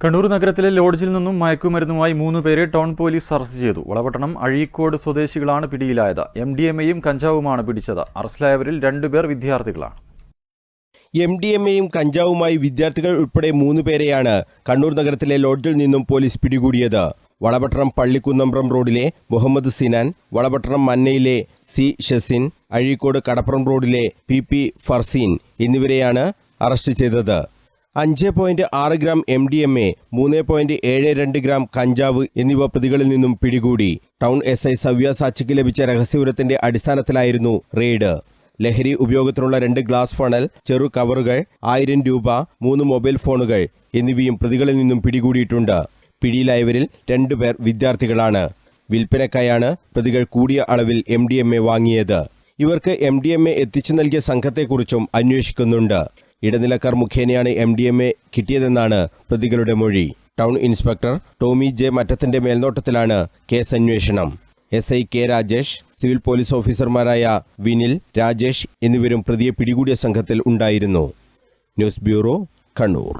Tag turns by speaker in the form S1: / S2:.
S1: കണ്ണൂർ നഗരത്തിലെ ലോഡ്ജിൽ നിന്നും മയക്കുമരുന്നുമായി മൂന്ന് പേരെ ടൗൺ പോലീസ് അറസ്റ്റ് ചെയ്തു. വളപട്ടണം അഴീക്കോട് സ്വദേശികളാണ് പിടിയിലായത്. എം ഡി എം എയും കഞ്ചാവുമാണ് പിടിച്ചത്. അറസ്റ്റിലായവരിൽ രണ്ടുപേർ വിദ്യാർത്ഥികളാണ്.
S2: എം ഡി എം എയും കഞ്ചാവുമായി വിദ്യാർത്ഥികൾ ഉൾപ്പെടെ മൂന്ന് പേരെയാണ് കണ്ണൂർ നഗരത്തിലെ ലോഡ്ജിൽ നിന്നും പോലീസ് പിടികൂടിയത്. വളപട്ടണം പള്ളിക്കുന്നമ്പ്രം റോഡിലെ മുഹമ്മദ് സിനാൻ വളപട്ടണം മന്നയിലെ സി ഷസിൻ അഴീക്കോട് കടപ്പുറം റോഡിലെ പി പി ഫർസീൻ എന്നിവരെയാണ് അറസ്റ്റ് ചെയ്തത്. അഞ്ച് പോയിന്റ് ആറ് gram M D M A മൂന്ന് പോയിന്റ് ഏഴ് രണ്ട് ഗ്രാം കഞ്ചാവ് എന്നിവ പ്രതികളിൽ നിന്നും പിടികൂടി. ടൗൺ എസ് ഐ സവ്യ സാച്ചിക്ക് ലഭിച്ച രഹസ്യവിവരത്തിന്റെ അടിസ്ഥാനത്തിലായിരുന്നു റെയ്ഡ്. ലഹരി ഉപയോഗത്തിനുള്ള രണ്ട് ഗ്ലാസ് ഫണൽ ചെറു കവറുകൾ ആയിരം രൂപ മൂന്ന് മൊബൈൽ ഫോണുകൾ എന്നിവയും പ്രതികളിൽ നിന്നും പിടികൂടിയിട്ടുണ്ട്. പിടിയിലായവരിൽ രണ്ടുപേർ വിദ്യാർത്ഥികളാണ്. വിൽപ്പനക്കായാണ് പ്രതികൾ കൂടിയ അളവിൽ എം വാങ്ങിയത്. ഇവർക്ക് എം ഡി എം എ എത്തിച്ചു നൽകിയ സംഘത്തെക്കുറിച്ചും അന്വേഷിക്കുന്നുണ്ട്. ഇടനിലക്കാർ മുഖേനയാണ് എം ഡി എം എ കിട്ടിയതെന്നാണ് പ്രതികളുടെ മൊഴി. ടൗൺ ഇൻസ്പെക്ടർ ടോമി ജെ മറ്റത്തിന്റെ മേൽനോട്ടത്തിലാണ് കേസ് അന്വേഷണം S I K Rajesh civil police ഓഫീസർമാരായ വിനിൽ രാജേഷ് എന്നിവരും പ്രതിയെ പിടികൂടിയ സംഘത്തിൽ ഉണ്ടായിരുന്നു. News bureau Kannur.